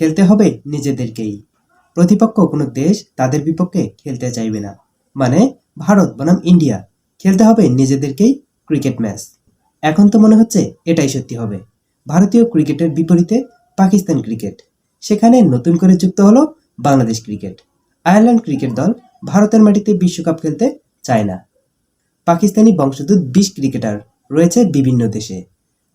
খেলতে হবে নিজেদেরকেই। প্রতিপক্ষ কোনো দেশ তাদের বিপক্ষে খেলতে চাইবে না। মানে ভারত বনাম ইন্ডিয়া। খেলতে হবে নিজেদেরকেই ক্রিকেট ম্যাচ। এখন তো মনে হচ্ছে এটাই সত্যি হবে। ভারতীয় ক্রিকেটের বিপরীতে পাকিস্তান ক্রিকেট। সেখানে নতুন করে যুক্ত হলো বাংলাদেশ ক্রিকেট। আয়ারল্যান্ড ক্রিকেট দল ভারতের মাটিতে বিশ্বকাপ খেলতে চায় না। পাকিস্তানি বংশোদ্ভূত বিশ ক্রিকেটার রয়েছে বিভিন্ন দেশে।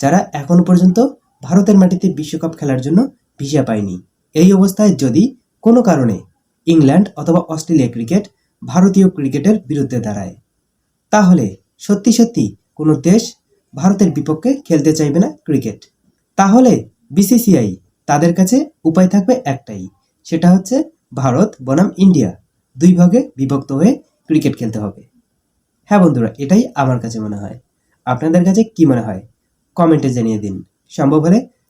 যারা এখনও পর্যন্ত ভারতের মাটিতে বিশ্বকাপ খেলার জন্য ভিসা পায়নি। এই অবস্থায় যদি কোনো কারণে ইংল্যান্ড অথবা অস্ট্রেলিয়া ক্রিকেট ভারতীয় ক্রিকেটের বিরুদ্ধে দাঁড়ায়, তাহলে সত্যি সত্যি কোনো দেশ ভারতের বিপক্ষে খেলতে চাইবে না ক্রিকেট। তাহলে বিসিসিআই তাদের কাছে উপায় থাকবে একটাই, সেটা হচ্ছে ভারত বনাম ইন্ডিয়া, দুই ভাগে বিভক্ত হয়ে ক্রিকেট খেলতে হবে। হ্যাঁ বন্ধুরা, এটাই আমার কাছে মনে হয়। আপনাদের কাছে কি মনে হয়? কমেন্টে জানিয়ে দিন। সম্ভব হলে